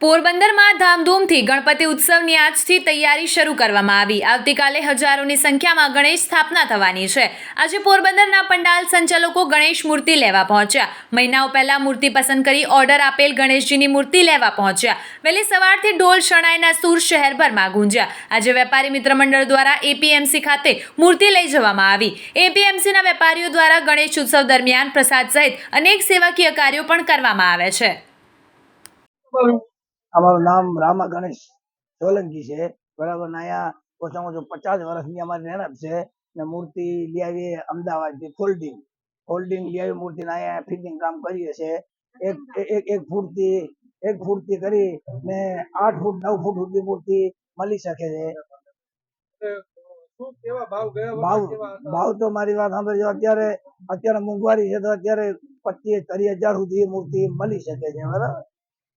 પોરબંદરમાં ધામધૂમથી ગણપતિ ઉત્સવની આજથી તૈયારી શરૂ કરવામાં આવી. આવતીકાલે હજારોની સંખ્યામાં ગણેશ સ્થાપના થવાની છે. આજે પોરબંદરના પંડાલ સંચાલકો ગણેશ મૂર્તિ લેવા પહોંચ્યા. મહિનાઓ પહેલા મૂર્તિ પસંદ કરી ઓર્ડર આપેલ ગણેશજીની મૂર્તિ લેવા પહોંચ્યા. વહેલી સવારથી ઢોલ શણાઈના સૂર શહેરભરમાં ગુંજ્યા. આજે વેપારી મિત્ર મંડળ દ્વારા એપીએમસી ખાતે મૂર્તિ લઈ જવામાં આવી. એપીએમસીના વેપારીઓ દ્વારા ગણેશ ઉત્સવ દરમિયાન પ્રસાદ સહિત અનેક સેવાકીય કાર્યો પણ કરવામાં આવે છે. અમારું નામ રામા ગણેશ સોલંકી છે. બરાબર ને અહીંયા ઓછામાં ઓછું પચાસ વર્ષની અમારી મહેનત છે. ને મૂર્તિ લઈ આવીએ અમદાવાદથી ફોલ્ડિંગ. ફોલ્ડિંગ લઈ આવી મૂર્તિને અહીંયા ફિટિંગ કામ કરીએ છે એક એક એક ફૂટથી એક ફૂટથી કરી ને આઠ ફૂટ નવ ફૂટ સુધી મૂર્તિ મળી શકે છે. ભાવ ભાવ તો મારી વાત સાંભળજો. અત્યારે અત્યારે મોંઘવારી છે તો અત્યારે પચીસ ત્રીસ હજાર સુધી મૂર્તિ મળી શકે છે બરાબર?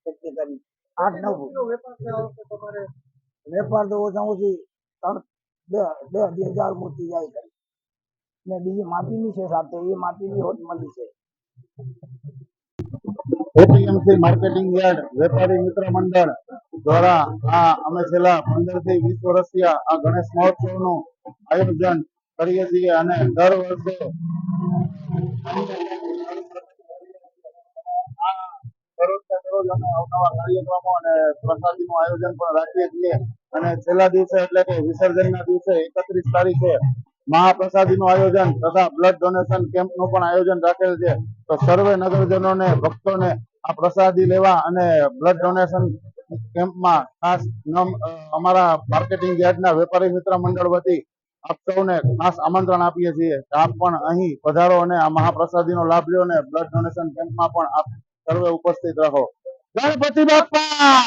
કરી આઠ નવ વેપાર તો ઓછા ઓછી ત્રણ બે હજાર મૂર્તિ જાય છે. ને બીજી માટીની છે સાથે એ માટીની હોટ મળી છે. એપીએમસી માર્કેટિંગ યાર્ડ વેપારી મિત્ર મંડળ દ્વારા આ અમે છેલ્લા પંદરથી વીસ વર્ષથી આ આ ગણેશ મહોત્સવનું આયોજન કરીએ છીએ અને દર વર્ષે દરરોજ અમે આયોજન તથા બ્લડ ડોનેશન કેમ્પનું પણ આયોજન રાખેલ છે. તો સર્વે નગરજનોને, ભક્તોને આ પ્રસાદી લેવા અને બ્લડ ડોનેશન કેમ્પમાં ખાસ અમારા માર્કેટિંગ યાર્ડના વેપારી મિત્ર મંડળ વતી આપ સૌને ખાસ આમંત્રણ આપીએ છીએ કે આપ પણ અહીં પધારો અને આ મહાપ્રસાદીનો લાભ લ્યો અને બ્લડ ડોનેશન કેમ્પમાં પણ આપ સર્વે ઉપસ્થિત રહો. ગણપતિ બાપા